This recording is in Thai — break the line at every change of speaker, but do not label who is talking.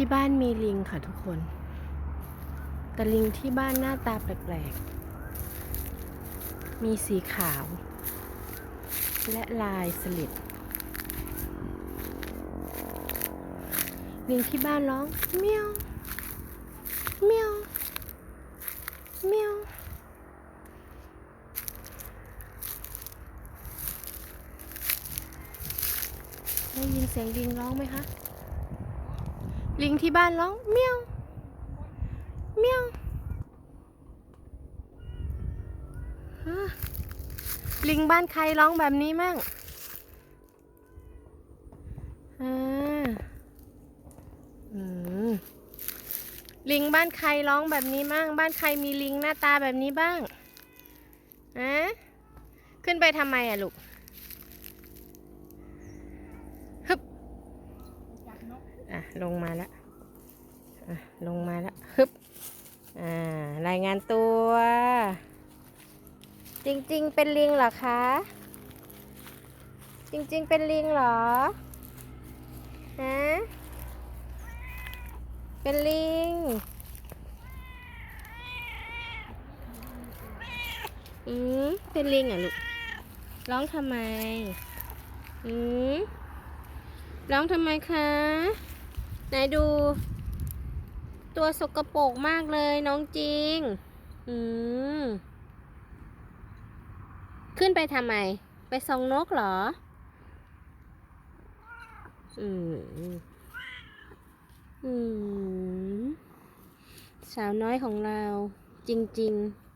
ที่บ้านมีลิงค่ะทุกคน แต่ลิงที่บ้านหน้าตาแปลกๆ มีสีขาว และลายสลิด ลิงที่บ้านร้องเมียวเมียวเมียวได้ยินเสียงลิงร้องไหมคะ ลิงที่บ้านร้องเมียวเมียวลิงบ้านใครร้องแบบนี้มั่งอ่าอืมลิงบ้านใครร้องแบบนี้มั่ง บ้านใครมีลิงหน้าตาแบบนี้บ้างอะขึ้นไปทำไมอะลูก ฮึบ อะ ลงมาแล้วลงมาแล้วฮึบอ่ารายงานตัว จริงๆ เป็นลิงเหรอคะ จริงๆ เป็นลิงเหรอฮะเป็นลิงอืมเป็นลิงเหรอะลูกร้องทำไมอืมร้องทำไมคะ ไหนดู ตัวสกปรกมากเลยน้องจริง อืม ขึ้นไปทำไม ไปส่องนกเหรอ อืม อืม สาวน้อยของเราจริง ๆ